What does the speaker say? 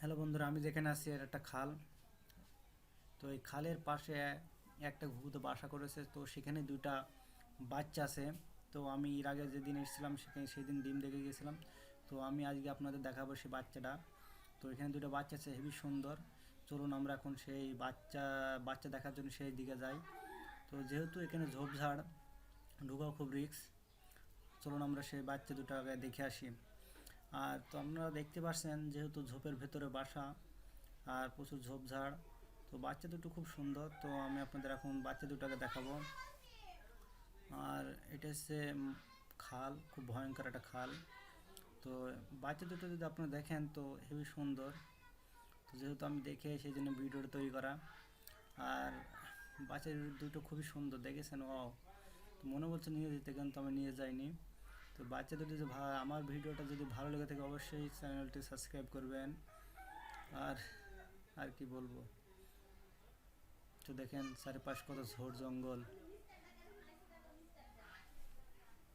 Hello বন্ধুরা, আমি যেখানে আছি এটা একটা খাল। তো এই খালের পাশে একটা ঘুঘুতে বাসা করেছে, তো সেখানে দুইটা বাচ্চা আছে। তো আমি এর আগে যেদিন এসেছিলাম, সেখানে সেদিন ডিম দেখে গেছিলাম তো আমি আজকে আপনাদের দেখাবো সেই বাচ্চাটা। তো এখানে দুটো বাচ্চা আছে, হেবি সুন্দর। চলুন আমরা এখন সেই বাচ্চা বাচ্চা দেখার জন্য সেই দিকে যাই। তো যেহেতু এখানে ঝোপঝাড়, ঢুকাও খুব রিস্ক চলুন আমরা সেই বাচ্চা দুটো আগে দেখে আসি। আর তো আপনারা দেখতে পাচ্ছেন যেহেতু ঝোপের ভেতরে বাসা আর প্রচুর ঝোপঝাড়, তো বাচ্চা দুটো খুব সুন্দর। তো আমি আপনাদের এখন বাচ্চা দুটোকে দেখাবো। আর এটা হচ্ছে খাল, খুব ভয়ঙ্কর একটা খাল। তো বাচ্চা দুটো যদি আপনারা দেখেন তো হেবি সুন্দর। তো যেহেতু আমি দেখে সেই জন্য ভিডিওটা তৈরি করা। আর বাচ্চা দুটো খুবই সুন্দর, দেখেছেন? ও তো মনে বলছে নিয়ে যেতে, কিন্তু আমি নিয়ে যাইনি। তো বাচ্চাদের যদি আমার ভিডিওটা যদি ভালো লেগে থাকে অবশ্যই চ্যানেলটি সাবস্ক্রাইব করবেন। আর আর কি বলব? তো দেখেন, চারিপাশ কত ঝোড় জঙ্গল।